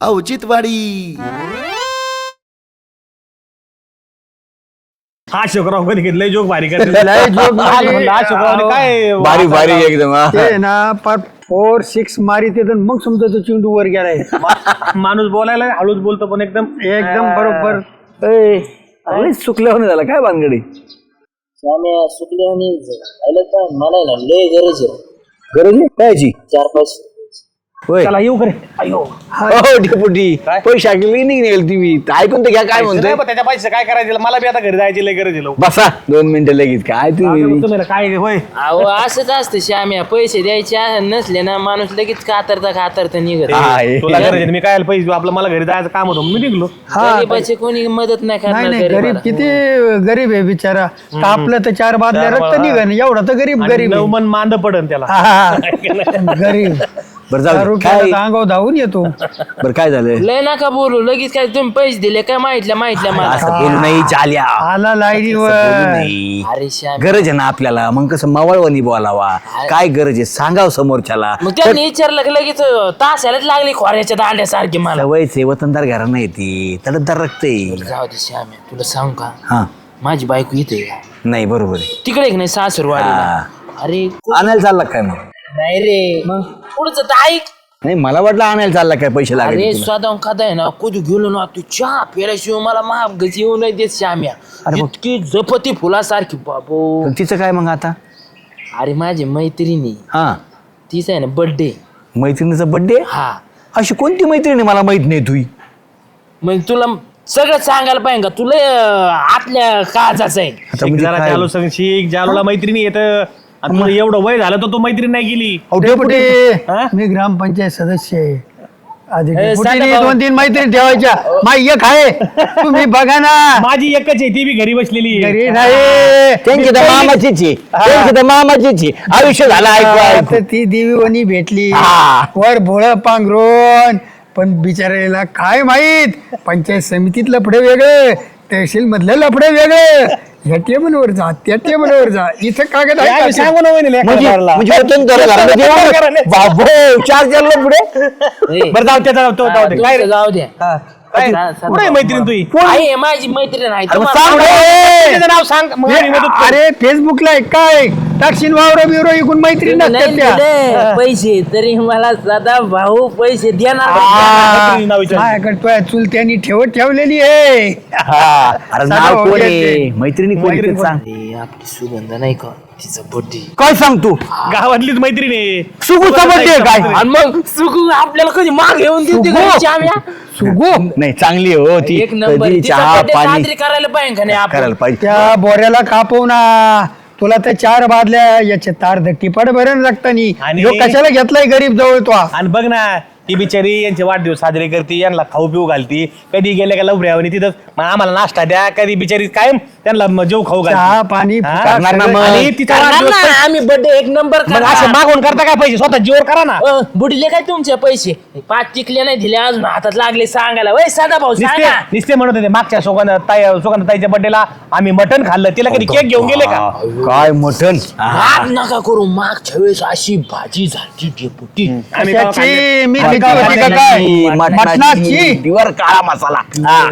औचित्यवाडी. हा शुक्राव कधी घेतलंय जोक भारी करते लय जोक भारी. म्हणलं, हा शुक्रावने काय बारीक बारीक एकदम हा. ते ना पर फोर सिक्स मारी ते मग समजा तो चेंडू वर गेलाय. माणूस बोलायला हळूच बोलतो पण एकदम एकदम बरोबर. अरे चुकल्यावर झालं काय भानगडी? आम्ही सुकले आणि मला ना लय गरज आहे. गरज नाही कायची चार पाच होय. चला येऊ करे अयो. हो डेपुटी. पैसे ऐकले नाही निघेल तुम्ही. ऐकून तर घ्या काय म्हणतोय. नाही, पण त्याच्या पैसे काय करायचे मला बी आता घरी जायची लय गरज आहे लवकर. बसा दोन मिनिटं लगेच. काय तुम्ही? काय होय. अहो असंच असतं श्याम्या. पैसे द्यायचे आहे, नसले ना माणूस लगेच कातरता कातरता निघत. हा, हे. तुला गरज आहे मी काय पैसे देऊ? आपलं मला घरी जायचं काम होतं मी निघलो. हा गरीबाची कोणी मदत नाही नाही करणार नाही गरीब गरीबाला. किती गरीब आहे बिचारा. कापलं तर चार बादल्या चार रक्त बा- निघन. एवढा तर गरीब आणि गरीब आहे. नवमन मांद पडन त्याला. हा, हा. गरीब. बरं जाऊ दे. काय धावून येतो. बरं काय झालं? लय नका बोलू लगेच काय तुम्ही पैसे दिले काय माहितल्या माहितल्या मला. असं बोलू नाही चाल्या आला बोलू लाईनीवर नाही. अरे श्याम. गरज आहे ना आपल्याला. मग कसं मावळवणी बोलावा. काय गरज आहे? सांगाव समोरच्याला. मग त्यांनी विचारलं की लगेच तासालाच लागली खोऱ्याच्या दांड्यासारखी मला. सवयचे वतनदार घराणं येते तडतदार रक्ते जाऊ दे श्याम्या तुला सांग का? हा. माझी बायको इथे नाही बरोबर आहे. तिकडे एक नाही सासरवाडीला. अरे कु- आणायला चालला काय मग? नाही रे. मग? पुढचं तर ऐक. नाही मला वाटलं आणायला चालला काय पैसे अरे लागले. स्वतः खाता आहे ना कधी गेलो ना तू चहा प्यायल्याशिवाय मला महाग येऊ नाही देत श्याम्या. इतकी जपती फुलासारखी बाबो. तिचं काय मग आता? अरे माझी मैत्रिणी. हा. तीच आहे ना बर्थडे मैत्रिणीचा बर्थडे हा. अशी कोणती मैत्रिणी मला माहीत नाही तुही मग तुला सगळं सांगायला पाहिजे का? तुला अं, आतल्या काळजाचं आहे. आता म्हणजे जरा काय? चालू सांग शिक जालूला मैत्रिणी येत आणि तुला एवढं वय झालं तर तू मैत्रीण नाही गेली. डेपुटी हा? मी ग्रामपंचायत सदस्य आहे. आधी ए, डेपुटीने साधा भाऊ. दोन तीन मैत्रिणी ठेवायच्या. माई एक आहे. तुम्ही बघा ना. माझी एकच आहे ती बी घरी बसलेली आहे. घरी नाही. त्यांची तर मामाचीच आहे. त्यांची तर मामाचीच आहे. आयुष्य झालं ऐकू ऐकू. तर ती देवीवणी भेटली. हा. वर भोळ पांघरून. पण बिचारायला काय माहीत? पंचायत समितीत लफडे वेगळे. तहसील मधले लफडे वेगळे. ह्या टेबलवर जा त्या टेबलवर जा. इथं कागद काय आहे आम्ही का? सांगू ना वहिनीला. एका म्हणजे. म्हणजे एवढं- बाबो चार चार पुढे. ए, बरं जाऊ त्या जाऊ तो जाऊ दे. काय रे? जाऊ द्या काय? कुठे आहे मैत्रीण तुझी? आहे माझी मैत्रीण आहे. तुम्हाला- सांग रे. तिचं नाव सांग. मग आम्ही मदत करू. अरे फेसबुकला आहे काय? टाकशील वावर बिवरो इकून मैत्रीण नाही नसतात त्या. दिले पैसे तरी मला सदा भाऊ पैसे देणार. मैत्रिणीचं नाव विचार. माझ्याकडे तुझ्या चुलत्यांनी ठेवत ठेवलेली आहे. हा. अरे साधा नाव भाऊ कोण आहे? येते. मैत्रिणी कोण आहे ते सांग. आपली सुगंध नाही का? तिचा काय सांग तू? गावातलीच मैत्रीण आहे. सुगूचा बर्थडे काय आणि मग सुगू आपल्याला कधी माग घेऊन देते सुगू? सुगो? नाही चांगली आहे हो ती. एक नंबर कधी तिचा चहा birthday पाणी. साजरी करायला पाहिजे का नाही आपण? करायला पाहिजे. त्या बोऱ्याला कापव ना. तुला तर चार बादल्या याचे तार धट्टी पड बरं लागतानी आणि- ह्यो कशाला घेतलाय गरीब जवळ तो? आणि बघ ना ती बिचारी यांचे वाढदिवस साजरे करते यांना खाऊ पिऊ घालती. कधी गेल्या का लवऱ्यावर तिथं मग आम्हाला नाश्ता द्या कधी बिचारी कायम त्यांना जेव खाऊ चहा घालते पाणी हा? करणार ना सगळं. मग. आणि तिचा करणार वाढदिवस ना, आम्ही बर्थडे एक नंबर मग असं मागून करता काय पैसे? स्वतः जीवर करा ना. अ, बुडले काय तुमचे पैसे? पाच टिकले नाही दिले अजून हातात लागले सांगायला. वय साधा भाऊ निस्ते सांगा. निस्ते म्हणत होते मागच्या सुगंध ताई सुगंध ताईच्या बर्थडेला आम्ही मटण खाल्लं. तिला कधी केक घेऊन गेले का? काय मटन नका करू. मागच्या वेळेस अशी भाजी झाली डेपुटी आम्ही कशाची? मटणाची. काळा मसाला. हा.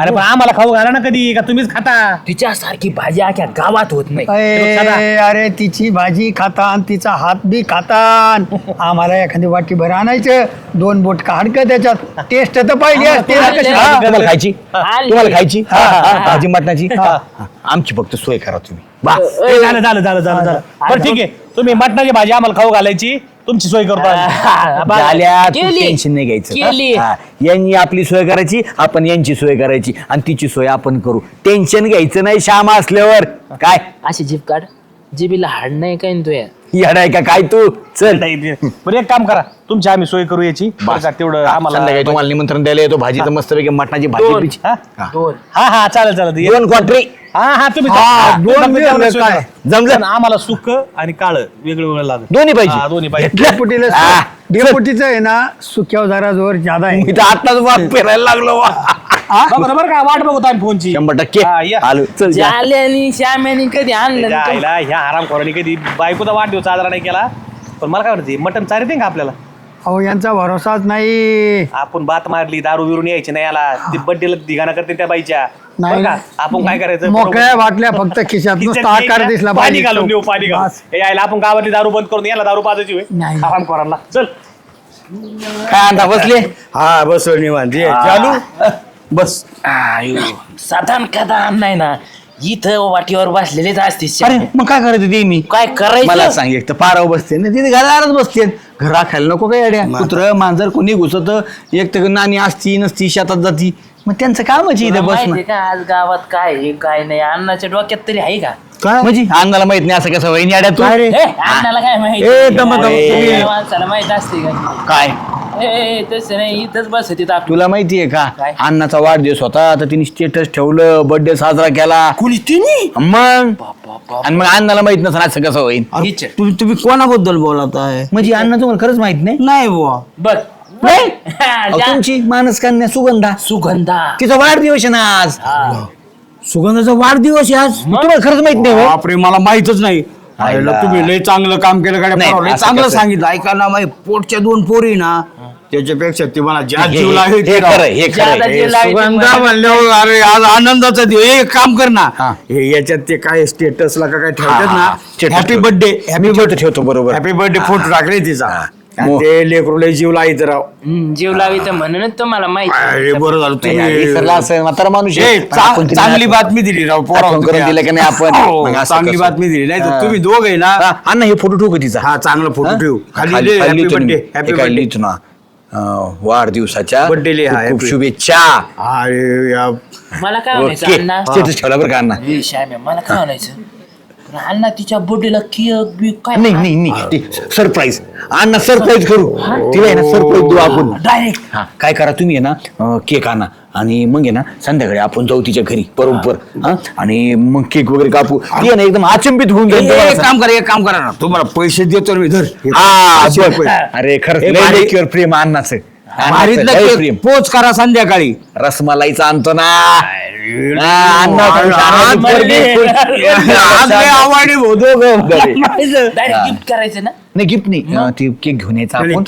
अरे पण आम्हाला खाऊ घाला ना कधी का तुम्हीच खाता? तिच्यासारखी भाजी अख्या गावात होत नाही. अरे अरे तिची भाजी खातान तिचा हात बी खातान. आम्हाला एखादी वाटी भर आणायचं दोन बोट काढ त्याच्यात. टेस्ट तर पाहिली असते. ना कशी. हा. तुम्हाला खायची. तुम्हाला खायची? हा, हा, हा, हा. भाजी मटणाची? हा. आमची फक्त सोय करा तुम्ही. ए, झालं झालं झालं झालं झालं. बरं ठीक आहे. तुम्ही मटणाची भाजी आम्हाला खाऊ घालायची. तुमची सोय करतो आम्ही. झाल्या केली. टेन्शन नाही घ्यायचं. हा. यांनी आपली सोय करायची आपण यांची सोय करायची आणि तिची सोय आपण करू. टेन्शन घ्यायचं नाही श्याम असल्यावर. काय? अशी जीप काढ. जिबीला हाड नाही काय न तुया? येडाय का? काय तू? चल. नाही, बरं एक काम करा. तुमची आम्ही सोय करू याची. बरं का तेवढं संध्याकाळी आम्हाला तुम्हाला निमंत्रण द्यायला येतो. भाजी तर मस्त पैकी मटणाची भाजी दोन. पिची. हा? हा. दोन. हा हा चालेल चालेल. दोन क्वाटरी हा हा तुम्ही हा, दोन काय? जमलं? पण आम्हाला सुक आणि काळ वेगळं वेगळं लागत दोन्ही हा, पाहिजे दोन्ही पाहिजे डेपुटीला हा. डेपुटीचं आहे ना सुक्या जरा जोर ज्यादा आहे मी तर आताच वाट फिरायला लागलो वा. बरं बरं का वाट बघतो आम्ही फोनची शंभर टक्के हा, या. आलो चल जा. जाल्यानी श्याम्यानी कधी आणलं त्याच्या नाही. आईला ह्या आराम कधी बायकोचा वाढदिवस साजरा नाही केला पण मला काय वाटते मटन चालते का आपल्याला अहो यांचा भरोसाच नाही. आपण बात मारली दारू बिरून यायची नाही याला. ते बड्डेला धिगाणा करते त्या बाईच्या. नाही. बरं का? आपण काय करायचं? मोकळ्या बाटल्या फक्त खिशात आकार दिसला पाणी पाहिजे. घालून देऊ पाणी घालून. हे यायला आपण गावातली दारू बंद करून याला दारू पाजायची होय? नाही. आराम करायला चल. काय आणता बसले? हा बस निवांत. ये चालू? बस. आयो साधारण कदा नाही ना इथं वाटीवर बसलेलेच असते. अरे मग काय करायचं ते मी? काय करायचं? मला सांग एक तर पारावर बसते ना तिथे घरादारच बसते. राखायला नको काय अड्या कुत्र मांजर कोणी घुसत एक तर नाणी असती नसती शेतात जाती. मग त्यांचं कामच इथे का आज गावात काय आहे काय नाही अण्णाच्या डोक्यात तरी आहे का? काय? म्हणजे अंगाला माहीत नाही असं कसं वहिनी अड्या तू? काय रे? ए, अण्णाला काय माहिती? ए, दम- दम- अरे, तुम्ही- माणसाला माहीत असते का? काय? तसं नाही इथंच बसत तिथं आपलं. तुला माहितीये का? काय? अण्णाचा वाढदिवस होता तर तिने स्टेटस ठेवलं बर्थडे साजरा केला. कुणी? तिने? मग? आणि मग अण्णाला माहीत नसेल असं कसं होईल. तुम्ही तुम्ही कोणाबद्दल बोलत आहे? म्हणजे अण्णा तुम्हाला खरंच माहीत नाही? नाही बुवा. बघ नाही? हा, अहो, जा. तुमची मानस कन्या सुगंधा. सुगंधा. तिचा वाढदिवस आहे ना आज. हा. सुगंधाचा वाढदिवस आहे आज? तुम्हाला खरंच माहीत नाही? बापरे मला माहितच नाही. आईला. आईला. तुम्ही लय चांगलं काम केलं नाही, गाड्या लय असं चांगलं कसं? सांगितलं. ऐका ना माझ्या पोटच्या दोन पोरी ना त्याच्यापेक्षा ती मला ज्या हे- जीव लावे हे खरं हे ज्यादा जीव सुगंधा मला- म्हणल्यावर अरे आज आनंदाचा दिवस. हे एक काम कर ना. हा. हे याच्यात ते काय स्टेटसला का काय हा, ठेवतात हा. ना हॅपी ठेवतो. बर्थडे मी ठेवतो ठेवतो बरोबर. हॅपी बर्थडे फोटो टाकले तिचा. आणि मो- ते लेकरू लय जीव लाईत राव. हम्म, जीव लावी तर म्हणूनच तुम्हाला माहिती बरं झालं. नाही, तुम्ही असं म्हातारा माणूस आहे. ए, पण चा- आपण तिला चांगली बातमी दिली राव पोरावर आठवण करून. दिलं का नाही आपण? हो, मग असं चांगली कसं? बातमी दिली. नाही तर हा. तुम्ही दोघ आहे ना हा, अण्णा हे फोटो ठेवू का तिचा? हा चांगला फोटो? ठेवू. खाली हॅपी बर्थडे. हॅपी काय बर्थडे लिहितो ना अं, वाढदिवसाच्या Birthday खूप खूप happy. शुभेच्छा. अरे या. मला काय म्हणायचं ओके. अण्णा? स्टेटस ठेवला बरं का अण्णा? मला काय म्हणायचं? अण्णा तिच्या बर्थडेला केक बी काय नाही नाही नाही सरप्राईज अण्णा सरप्राईज करू. तिला आहे ना सरप्राईज देऊ आपण. डायरेक्ट हा काय करा तुम्ही आहे ना केक आणा. आणि मग आहे ना संध्याकाळी आपण जाऊ तिच्या घरी बरोबर हा? आणि मग केक वगैरे कापू. ती आहे ना एकदम अचंबित होऊन जाईल एक. काम करा एक काम करा ना. तुम्हाला पैसे देतो ना मी धर. हे. अरे खरंच लय भारी- लेकीवर प्रेम अण्णाचं. भारीतलं लय केक प्रेम पोच करा संध्याकाळी रसमलाईचा आणतो ना हा, आवडली भाऊ दोघं. करायचं ना नाही गिफ्ट नाही. ते केक घेऊन यायचं आपण. आणि मग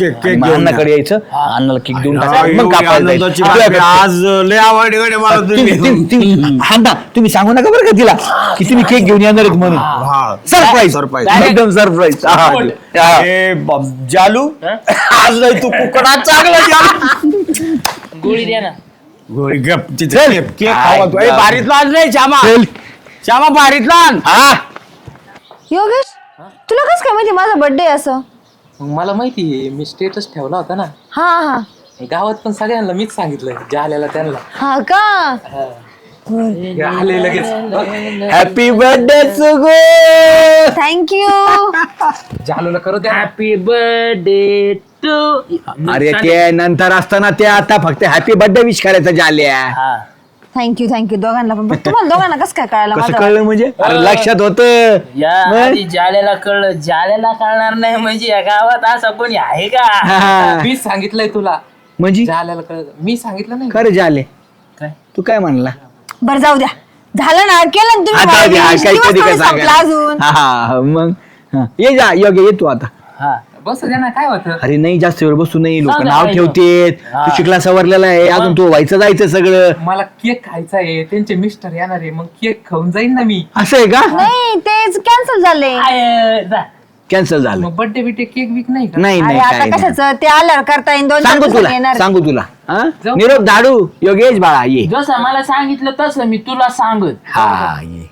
घेऊन अण्णाकडे यायचं. अण्णाला केक देऊन हा, टाकायचं, मग कापायला जायचं. आज लय मला तुम्ही- तुम्ही. तुम्ही- तुम्ही- हा ना, तुम्ही सांगू नका बरं का तिला की तुम्ही केक घेऊन येणार आहेत म्हणून. हा सरप्राईज सरप्राईज एकदम सरप्राईज ए बाप, जालू आज नाही तू कुकडा चांगला जालू. गोळी द्या ना. गोळी गप तिथे चल. केक- केक खावा तू. ए, बारीतला आण नाही श्यामा. श्यामा. योगेश? तुला कस काय माहिती माझा बर्थडे असं? मग मला माहिती आहे मी स्टेटस ठेवला होता ना. हा हा. गावात पण सगळ्यांना मीच सांगितलं जे आलेला त्यांना. हा का? आले लगेच. हॅपी बर्थडे सुगो थँक्यू जालूला करू द्या. हॅपी बर्थडे टू अरे ते नंतर असताना ते आता फक्त हॅपी बर्थडे विश करायचं झाल्या. हा. Thank you thank you. दोघांना पण. पण तुम्हाला दोघांना कसं काय कळालं कसं माझं? कळलं म्हणजे? अरे लक्षात होत. या आधी जाल्याला कळलं. जाल्याला कळणार नाही म्हणजे या गावात असं कोणी आहे का? मीच सांगितलंय तुला. म्हणजे? जे आल्याला कळत मी सांगितलं नाही. खरं झाले काय? तू काय म्हणला? बरं जाऊ द्या. झालं ना? केलं ना आता तुम्ही हा. काही काय संपला अजून? हा, हा हा, मग हा. ये जा योग्य ये तू आता. हा. बस ना काय होतं? अरे नाही जास्त वेळ बसू नाही लोक नाव काय ठेवतेत. तू शिकला सवरलेला आहे अजून तू व्हायचं जायचं सगळं. मला केक खायचा आहे त्यांचे मिस्टर येणार आहे मग केक खाऊन जाईन ना मी. असं आहे का? नाही तेच कॅन्सल झाले. आय, जा. कॅन्सल झालं. मग बर्थडे बिटे केक विक नाही का? नाही अरे नाही आता काय नाही. कशाचं? ते आल्यावर करता येईल दोन चार सांगू तुला येणार. सांगू तुला. हा? जाऊ. निरोप धाडू योगेश बाळा ये. जसं मला सांगितलं तसं मी तुला सांगत. हा ये.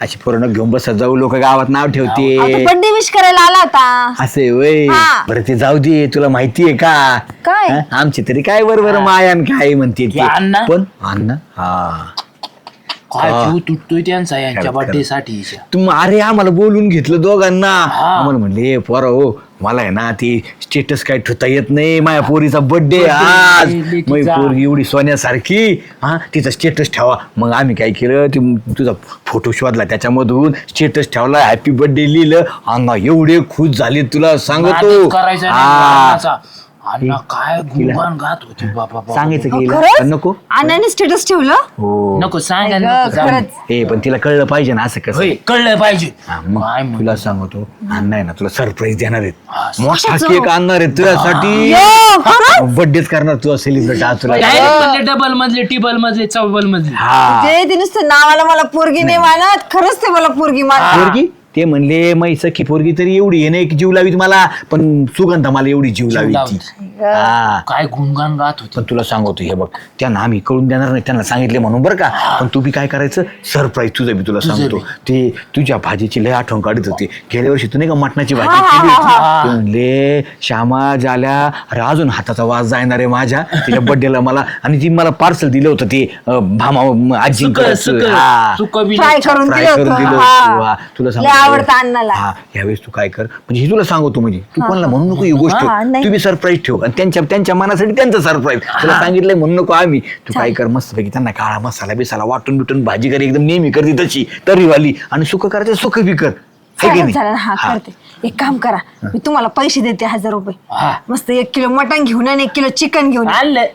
अशी पूर्ण घेऊन बसत जाऊ लोक गावात नाव ठेवते बर्थडे विश करायला आला होता असे वय. हा. बरं ते जाऊ दे तुला माहितीये का? काय? हा? आमची तरी काय बरोबर मायान काय म्हणते ते. अण्णा? पण अण्णा? हा. काय हा. जीव तुटतोय त्यांचा यांच्या खरं, बर्थडे साठी तुम अरे आम्हाला बोलून घेतलं दोघांना. आम्हाला म्हणले पोरा हो मला आहे ना ती स्टेटस काय ठेवता येत नाही. माझ्या पोरीचा बर्थडे आज. माझी पोरगी एवढी सोन्यासारखी हा तिचा स्टेटस ठेवा. मग आम्ही काय केलं ती तुझा फोटो शोधला. त्याच्यामधून स्टेटस ठेवला हॅपी बर्थडे लिहिलं. अंगा एवढे खुश झाले तुला सांगतो. करायचा हा. अण्णा काय गुणगान गात होती बाबा बाबा. सांगायचं की हिला? खरंच? पण नको. अण्णाने स्टेटस ठेवलं? हो. नको सांगा नको. खरंच. हे पण तिला कळलं पाहिजे ना असं कसं. होय कळलं पाहिजे. हा, काय तुला सांगतो अण्णा आहे ना तुला सरप्राईज देणार आहेत. हा, मोठा कशाचं? केक आणणार आहेत तुझ्यासाठी. यो, खरंच? बर्थडेच करणार तुझा सेलिब्रेट आज तुला. म्हणले डबल मधले टिबल मधले चौबल मधले. हा. ते ते नुसतं नावाला मला पोरगी नाही मानत खरंच ते मला पोरगी मानत. पोरगी? ते म्हणले मै सखी पोरगी तरी एवढी आहे ना एक जीव लावीत मला. पण सुगंधा मला एवढी जीव लावी ती. हा. काय गुणगान गात होती. पण तुला सांगतो हे बघ त्यांना आम्ही कळून देणार नाही त्यांना सांगितले म्हणून बरं का. पण तू बी काय करायचं? सरप्राईज तुझं बी तुला सांगतो. ते तुझ्या भाजीची लय आठवण काढत होती. गेल्या वर्षी तू नाही का मटणाची भाजी केली होती? ते म्हणले श्यामा झाल्या अरे अजून हाताचा वास जाणार आहे माझ्या. तिच्या बर्थडेला मला. आणि ती मला पार्सल दिलं होतं ते अं, भामा सुक आजी सुक सुक. बी फ्राय करून दिलं होतं. हा. तुला लय आवडतं अण्णाला हा यावेळेस तू काय कर? म्हणजे हे तुला सांगतो म्हणजे तू कोणाला म्हणू नको ही गोष्ट. हा, नाही. तू बी सरप्राईज ठेव. आणि त्यांच्या त्यांच्या मनासाठी त्यांचं सरप्राईज तुला सांगितलंय म्हणू नको आम्ही. तू काय कर मस्त पैकी त्यांना काळा मसाला बिसाला वाटून बिटून भाजी कर एकदम नेहमी करते तशी तरीवाली. आणि सुख करायचं सुख बी कर. है की चालेल नाही? चालेल. हा हा. करते. एक काम करा. मी तुम्हाला पैसे देते हजार रुपये. हा. मस्त एक किलो मटण घेऊन या आणि एक किलो चिकन घेऊन या. आणलं.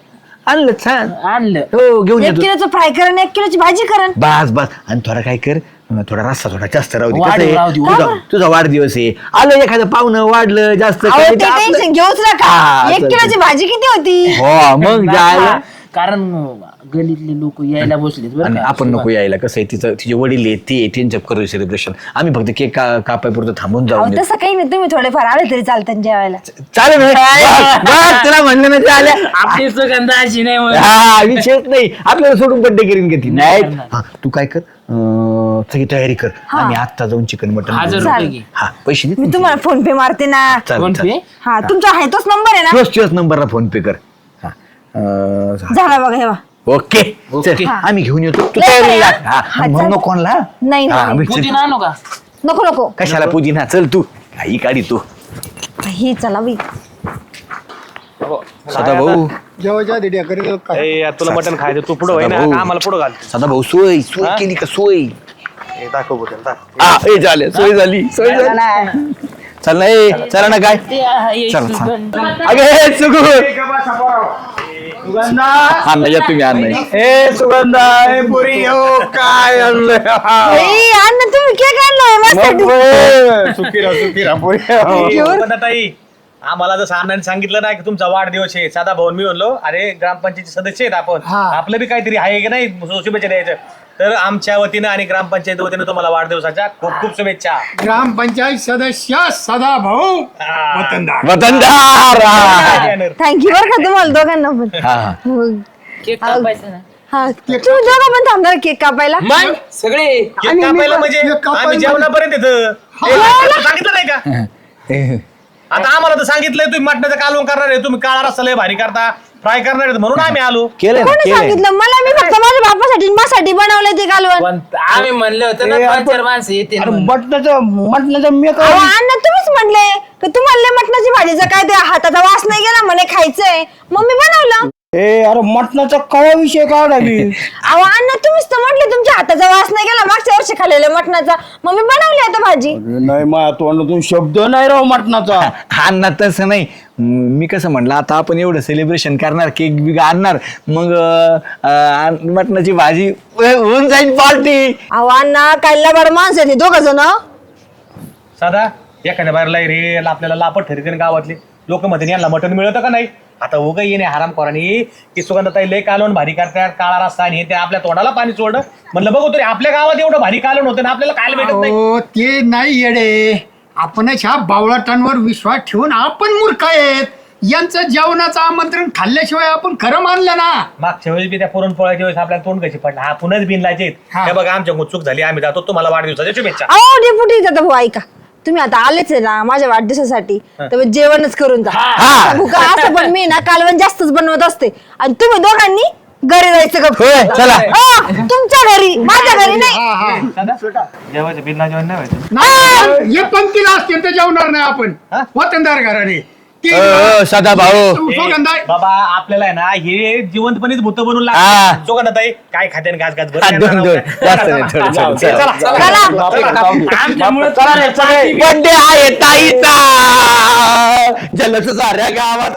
आणलं छान. आणलं. हो घेऊन एक येतो किलोचं फ्राय करा आणि एक किलोची भाजी करा. बस बस. आणि थोडा काय कर थोडा रस्ता थोडा जास्त राहू दे वाढ- कसं आहे, राहू दे, तुझा तुझा वाढदिवस आहे. आलं एखादं पाहुणं वाढलं जास्त अहो कमी ते तर आपलं- टेन्शन घेऊच हा, नका एक चालतंय. किलोची भाजी किती होती? हो मग जायला कारण गलीतले लोक यायला बसलेत बरं आणि का? आपण नको यायला कसं आहे तिचं तिचे वडील आहेत ते त्यांच्या करू सेलिब्रेशन आम्ही फक्त केक का कापायपुरतं थांबून अहो जाऊ तसं काही नाही तुम्ही थोडेफार आले तरी चालतं जेवायला. चालेल ना? तुला म्हणलं ना ते आल्या. आपली सुगंध अशी नाही. हा विषयच नाही. आपल्याला सोडून बड्डे करीन घेतली. नाही हा, तू काय कर अं, सगळी तयारी कर आम्ही आत्ता जाऊन चिकन मटन हजार रुपये चालेल. घे. हा पैसे दे मी तुम्हाला फोन पे मारते ना चालेल, फोन चालेल. पे हा तुमचा आहे तोच नंबर आहे ना तोच तोच नंबरला फोन पे कर हा. अं, झाला बघा हे बघा. Okay okay. चल, आम्ही घेऊन येतो तू तयारी. लाग. हा, हा, म्हणू चालेल. नको कोणाला नाही, हा, नाही. मी चल. पुदिना आणू का नको नको कशाला पुदिना चल तू काही काढी तू हे चला बाई सदा भाऊ काय ए, यार, तुला मटण खायचं तू पुढं होय ना भाऊ. आम्हाला पुढं घाल सदा भाऊ सोय सोय हा? केली का सोय दाखव दाखव. हा ए झाले सोय झाली सोय झाली. चल ना ए चला ना काय? चल. अगे हे सुगु तुम्ही अण्णा ए सुगंधा ए पुरी हो काय आणलंय? ए, अण्णा तुम्ही केक आणलाय पुरी ए, सुगंधाताई, आम्हाला जसं अण्णांनी सांगितलं ना की तुमचा वाढदिवस आहे साधा भाऊन मी म्हणलो अरे ग्रामपंचायतीचे सदस्य आहेत आपण. आपलं बी काहीतरी आहे की नाही शुभेच्छा द्यायचं. तर आमच्या वतीनं आणि ग्रामपंचायत वतीनं तुम्हाला वाढदिवसाच्या खूप खूप शुभेच्छा. ग्रामपंचायत सदस्य सदा भाऊ वतनदार. वतनदार! हा. थँक्यू बरं का तुम्हाला दोघांना पण. हा, हा. हो. केक कापायचा ना. हा तुम्ही दोघं पण थांबणार केक कापायला. मग? सगळे? केक कापायला म्हणजे केक कापायला आम्ही जेवणापर्यंत येतं. सांगितलं नाही का? आता आम्हाला तर सांगितलंय तुम्ही मटणाचं कालवण करणार आहे तुम्ही काळा रस्ता लय भारी करता फ्राय करणार आहेत म्हणून आम्ही आलो. केलंय ना कोणी केलंय. सांगितलं? मला मी फक्त माझ्या बापासाठी माझ्यासाठी बनवलंय ते कालवण. पण आम्ही म्हणलं होतं ना दोन चार माणसं येते मटणाचं मटणाचं मी अहो, अण्णा तुम्हीच म्हणले की तुम्हाला लय मटणाची भाजीचा काय ते हाताचा वास नाही गेला म्हणे खायचंय. मग मी बनवलं. ए अरे मटणाचा कवा विषय काढा मी अहो अण्णा तुम्हीच तर म्हटले तुमच्या हाताचा वास नाही गेला. मागच्या वर्षी खाल्लेलं मटणाचा. मग मी बनवली आता भाजी. नाही माझ्या तोंडातून शब्द नाही राव मटणाचा. अण्णा तसं नाही. म- मी कसं म्हणलं आता आपण एवढं सेलिब्रेशन करणार केक बिक आणणार मग अं, मटणाची भाजी होऊन जाईल पार्टी. अहो अण्णा काय लबाड माणसं दोघ जण? साधा एखाद्या बाहेरला रे आपल्याला लापट ठरते गावातले? लोक मध्ये यांना मटण मिळतं का नाही? आता उगा येणे हराम कोरानी की सुगंधताई लय कालवण भारी करतात काळा रस्ता आणि हे ते आपल्या तोंडाला पाणी सोडलं म्हणलं बघू तरी आपल्या गावात एवढं भारी कालवण होतं ना आपल्याला खायला भेटत नाही? हो ते नाही येडे. आपणच ह्या बावळाटांवर विश्वास ठेवून आपण मूर्ख आहेत. यांचं जेवणाचं आमंत्रण खाल्ल्याशिवाय आपण खरं मानलं ना. मागच्या वेळेस बी त्या पुरणपोळ्याच्या वेळेस आपल्याला तोंड कशी पडला? हा पुन्हाच बिनलायचे हा. हे बघा आमच्या चूक झाली. आम्ही जातो तुम्हाला वाढदिवसाच्या शुभेच्छा. अहो डेपुटी दादा भाऊ ऐका. तुम्ही आता आलेच आहे ना माझ्या वाढदिवसासाठी तर जेवणच करून जा. सांगू का असं पण मी ना कालवण जास्तच बनवत असते. आणि तुम्ही दोघांनी घरी जायचं का होय, चला. तुमच्या घरी माझ्या घरी नाही. जेवायचं बिनला जेवण नाही व्हायचं. नाही हे पंक्तीला असतील तर जेवणार नाही आपण. वतनदार घराने. अ, अ, सदा भाऊ. ए, बाबा आपल्याला आहे ना हे जिवंतपणीच भूत बनवून हा. लागतात सुगंधताई काय खाते घास घास हा, दोन दोन. जास्त नाही थोडं थोडं चला. चला बर्थडे आहे ताईचा. जलच साऱ्या गावात.